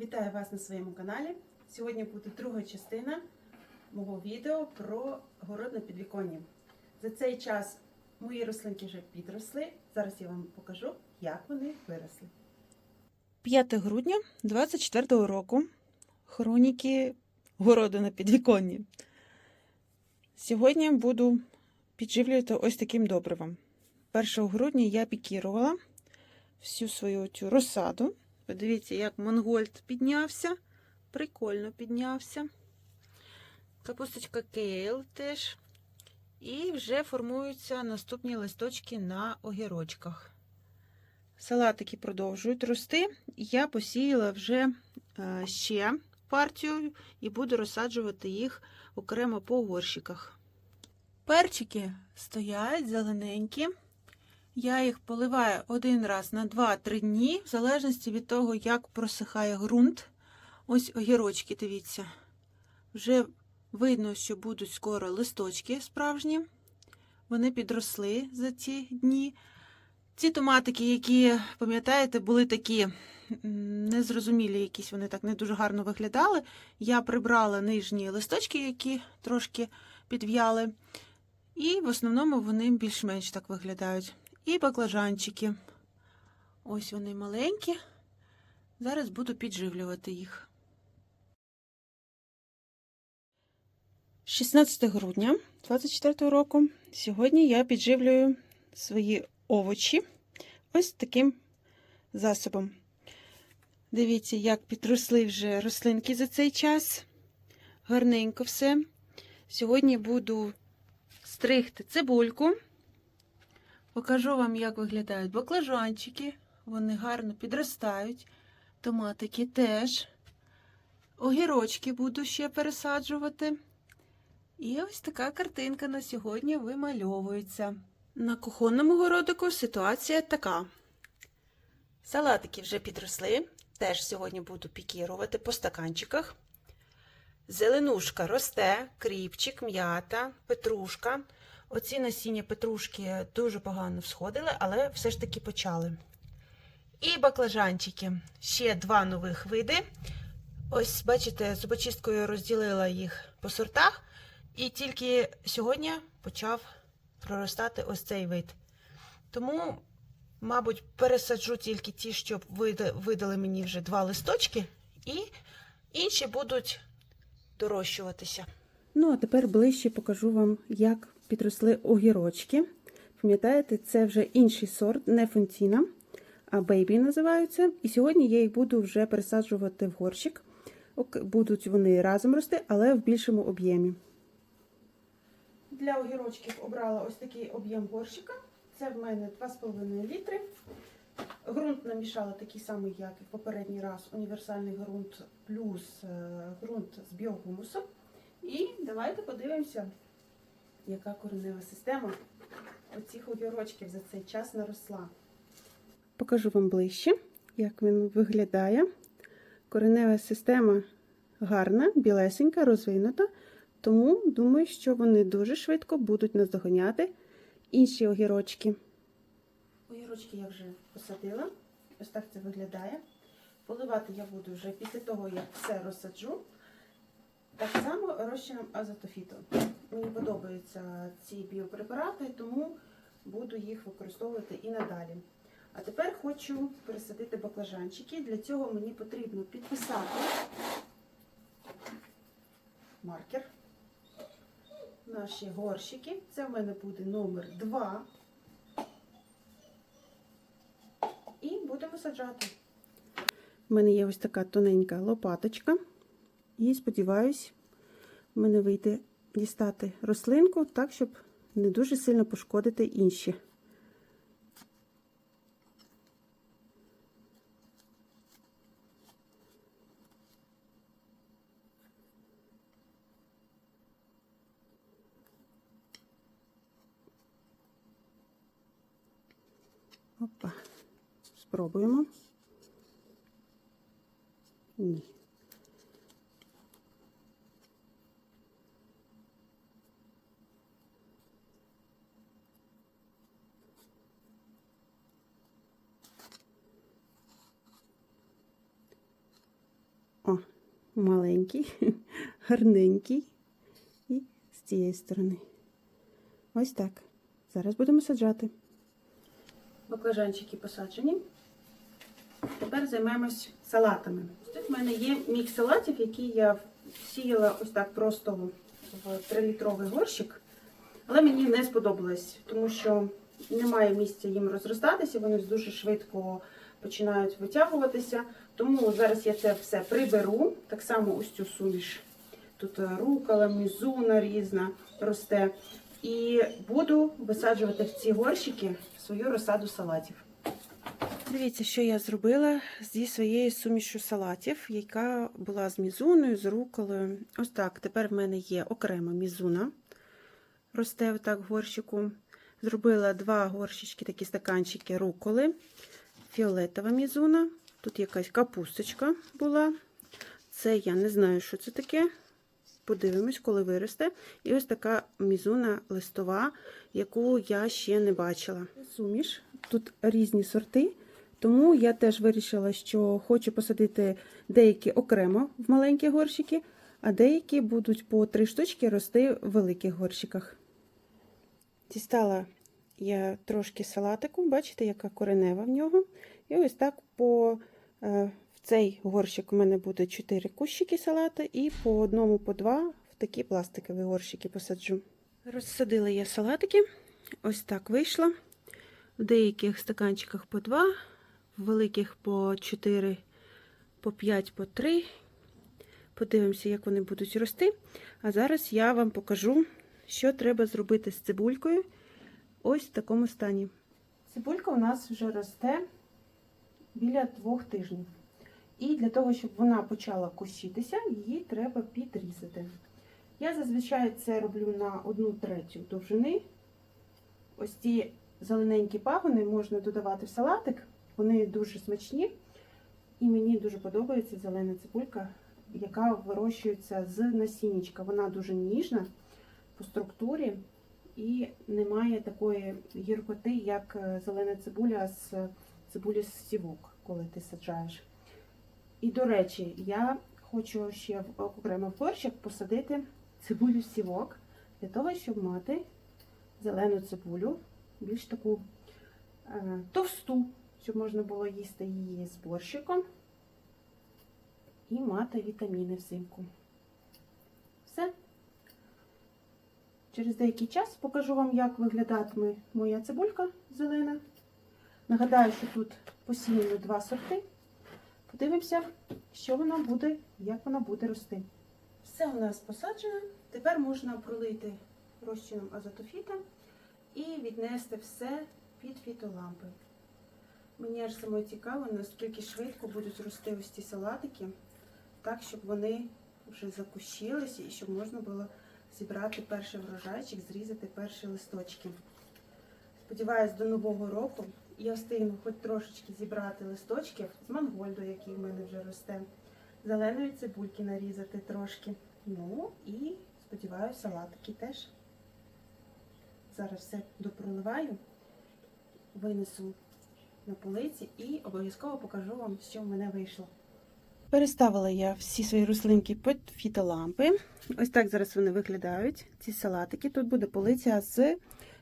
Вітаю вас на своєму каналі. Сьогодні буде друга частина мого відео про город на підвіконні. За цей час мої рослинки вже підросли. Зараз я вам покажу, як вони виросли. 5 грудня 24 року. Хроніки городу на підвіконні. Сьогодні буду підживлювати ось таким добривом. 1 грудня я пікірувала всю свою цю розсаду. Подивіться, як Монгольд піднявся. Прикольно піднявся. Капусточка Кейл теж. І вже формуються наступні листочки на огірочках. Салатики продовжують рости. Я посіяла вже е, ще партію і буду розсаджувати їх окремо по горщиках. Перчики стоять зелененькі. Я їх поливаю один раз на 2-3 дні, в залежності від того, як просихає ґрунт. Ось огірочки, дивіться. Вже видно, що будуть скоро листочки справжні. Вони підросли за ці дні. Ці томатики, які, пам'ятаєте, були такі незрозумілі, якісь вони так не дуже гарно виглядали. Я прибрала нижні листочки, які трошки підв'яли. І в основному вони більш-менш так виглядають. І баклажанчики. Ось вони маленькі. Зараз буду підживлювати їх. 16 грудня 24 року. Сьогодні я підживлюю свої овочі ось таким засобом. Дивіться, як підросли вже рослинки за цей час. Гарненько все. Сьогодні буду стригти цибульку. Покажу вам, як виглядають баклажанчики. Вони гарно підростають. Томатики теж. Огірочки буду ще пересаджувати. І ось така картинка на сьогодні вимальовується. На кухонному городику ситуація така. Салатики вже підросли. Теж сьогодні буду пікірувати по стаканчиках. Зеленушка росте, кріпчик, м'ята, петрушка. Оці насіння петрушки дуже погано всходили, але все ж таки почали. І баклажанчики. Ще два нових види. Ось, бачите, зубочисткою розділила їх по сортах. І тільки сьогодні почав проростати ось цей вид. Тому, мабуть, пересаджу тільки ті, що видали мені вже два листочки, і інші будуть дорощуватися. Ну, а тепер ближче покажу вам, як підросли огірочки. Пам'ятаєте, це вже інший сорт, не функційна, а бейбі називаються. І сьогодні я їх буду вже пересаджувати в горщик. Будуть вони разом рости, але в більшому об'ємі. Для огірочків обрала ось такий об'єм горщика. Це в мене 2,5 літри. Грунт намішала такий самий, як і в попередній раз, універсальний ґрунт плюс ґрунт з біогумусом. І давайте подивимося, яка коренева система оцих огірочків за цей час наросла. Покажу вам ближче, як він виглядає. Коренева система гарна, білесенька, розвинута. Тому думаю, що вони дуже швидко будуть наздоганяти інші огірочки. Огірочки я вже посадила. Ось так це виглядає. Поливати я буду вже після того, як все розсаджу. Так само розчином азотофіту. Мені подобаються ці біопрепарати, тому буду їх використовувати і надалі. А тепер хочу пересадити баклажанчики. Для цього мені потрібно підписати маркер. Наші горщики. Це в мене буде номер 2. І будемо саджати. У мене є ось така тоненька лопаточка. І сподіваюсь, в мене вийде дістати рослинку так, щоб не дуже сильно пошкодити інші. Опа, спробуємо. Ні. Маленький, гарненький. І з цієї сторони. Ось так. Зараз будемо саджати. Баклажанчики посаджені. Тепер займемось салатами. Тут в мене є мікс салатів, який я сіяла ось так просто в 3-літровий горщик. Але мені не сподобалось, тому що немає місця їм розростатися, вони дуже швидко починають витягуватися. Тому зараз я це все приберу. Так само ось цю суміш. Тут рукола, мізуна різна росте. І буду висаджувати в ці горщики свою розсаду салатів. Дивіться, що я зробила зі своєю сумішю салатів, яка була з мізуною, з руколою. Ось так. Тепер в мене є окрема мізуна. Росте отак в горщику. Зробила два горщички, такі стаканчики руколи, фіолетова мізуна. Тут якась капусточка була. Це я не знаю, що це таке. Подивимось, коли виросте. І ось така мізуна листова, яку я ще не бачила. Суміш. Тут різні сорти. Тому я теж вирішила, що хочу посадити деякі окремо в маленькі горщики, а деякі будуть по три штучки рости в великих горщиках. Дістала я трошки салатику, бачите, яка коренева в нього. І ось так по е, в цей горщик у мене буде 4 кущики салати, і по одному, по два в такі пластикові горщики посаджу. Розсадила я салатики, ось так вийшло. В деяких стаканчиках по 2, в великих по 4, по 5, по 3. Подивимося, як вони будуть рости. А зараз я вам покажу, що треба зробити з цибулькою ось в такому стані. Цибулька у нас вже росте біля двох тижнів. І для того, щоб вона почала кущитися, її треба підрізати. Я зазвичай це роблю на 1 третю довжини. Ось ці зелененькі пагони можна додавати в салатик, вони дуже смачні. І мені дуже подобається зелена цибулька, яка вирощується з насіннячка. Вона дуже ніжна по структурі і не має такої гіркоти, як е, зелена цибуля з цибулі з сівок, коли ти саджаєш. І, до речі, я хочу ще в окремо в посадити цибулю сівок, для того, щоб мати зелену цибулю, більш таку е, товсту, щоб можна було їсти її з борщиком і мати вітаміни взимку. Все. Через деякий час покажу вам, як виглядатиме моя цибулька зелена. Нагадаю, що тут посіяно два сорти. Подивимося, що вона буде, як вона буде рости. Все у нас посаджено. Тепер можна пролити розчином азотофіта і віднести все під фітолампи. Мені аж саме цікаво, наскільки швидко будуть рости ось ці салатики, так, щоб вони вже закущилися і щоб можна було зібрати перший врожайчик, зрізати перші листочки. Сподіваюсь, до Нового року я встигну хоч трошечки зібрати листочків з мангольду, який в мене вже росте, зеленої цибульки нарізати трошки. Ну і сподіваюся, салатики теж. Зараз все допроливаю, винесу на полиці і обов'язково покажу вам, що в мене вийшло. Переставила я всі свої рослинки під фітолампи. Ось так зараз вони виглядають, ці салатики. Тут буде полиця з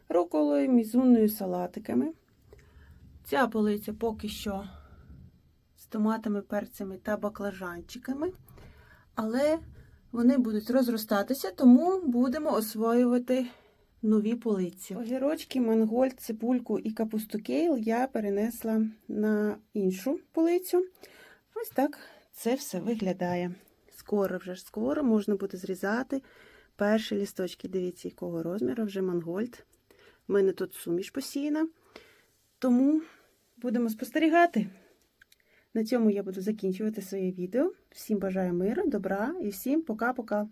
руколою, мізунною салатиками. Ця полиця поки що з томатами, перцями та баклажанчиками. Але вони будуть розростатися, тому будемо освоювати нові полиці. Огірочки, мангольд, цибульку і капусту кейл я перенесла на іншу полицю. Ось так це все виглядає. Скоро вже скоро можна буде зрізати перші лісточки. Дивіться, якого розміру вже мангольд. У мене тут суміш посіяна. Тому будемо спостерігати. На цьому я буду закінчувати своє відео. Всім бажаю миру, добра і всім пока-пока.